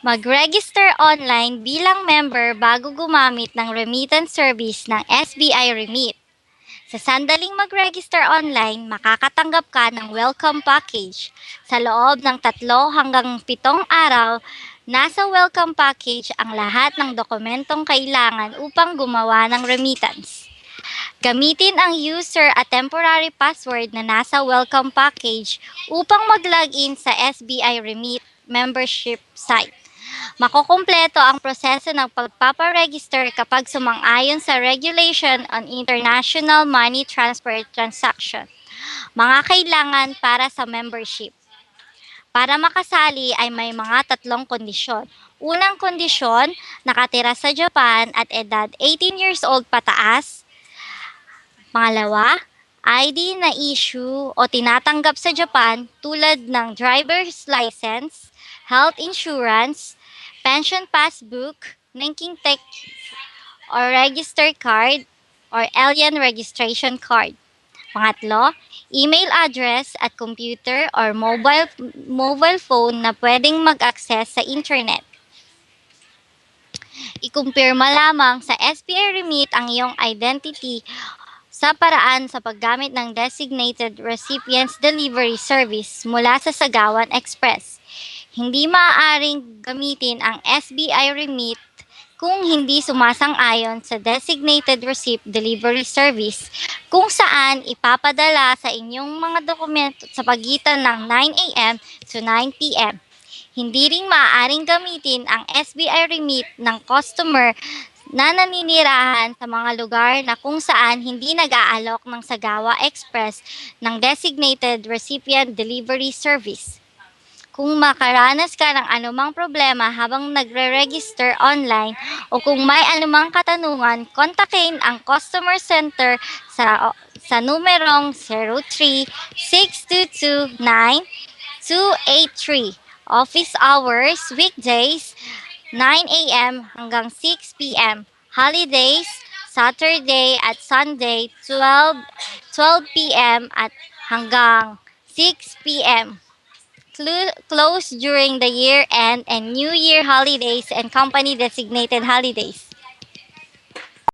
Mag-register online bilang member bago gumamit ng remittance service ng SBI Remit. Sa sandaling mag-register online, makakatanggap ka ng welcome package. Sa loob ng tatlo hanggang pitong araw, nasa welcome package ang lahat ng dokumentong kailangan upang gumawa ng remittance. Gamitin ang user at temporary password na nasa welcome package upang mag-login sa SBI Remit membership site. Makukumpleto ang proseso ng pagpaparegister kapag sumang-ayon sa Regulation on International Money Transfer Transaction. Mga kailangan para sa membership. Para makasali ay may mga tatlong kondisyon. Unang kondisyon, nakatira sa Japan at edad 18 years old pataas. Pangalawa, ID na issue o tinatanggap sa Japan tulad ng driver's license, health insurance, pension passbook, linking tech or register card or alien registration card. Pangatlo, email address at computer or mobile mobile phone na pwedeng mag-access sa internet. Ikumpirma lamang sa SBI Remit ang iyong identity sa paraan sa paggamit ng Designated Recipients Delivery Service mula sa Sagawan Express. Hindi maaaring gamitin ang SBI Remit kung hindi sumasang-ayon sa Designated Receipt Delivery Service kung saan ipapadala sa inyong mga dokumento sa pagitan ng 9 a.m. to 9 p.m. Hindi rin maaaring gamitin ang SBI Remit ng customer na naninirahan sa mga lugar na kung saan hindi nag-aalok ng Sagawa Express ng Designated Recipient Delivery Service. Kung makaranas ka ng anumang problema habang nagre-register online o kung may anumang katanungan, kontakin ang customer center sa sa numerong 03-622-9283. Office hours, weekdays, 9 a.m. hanggang 6 p.m. Holidays, Saturday at Sunday, 12, 12 p.m. at hanggang 6 p.m. Closed during the year end and New Year holidays and company designated holidays.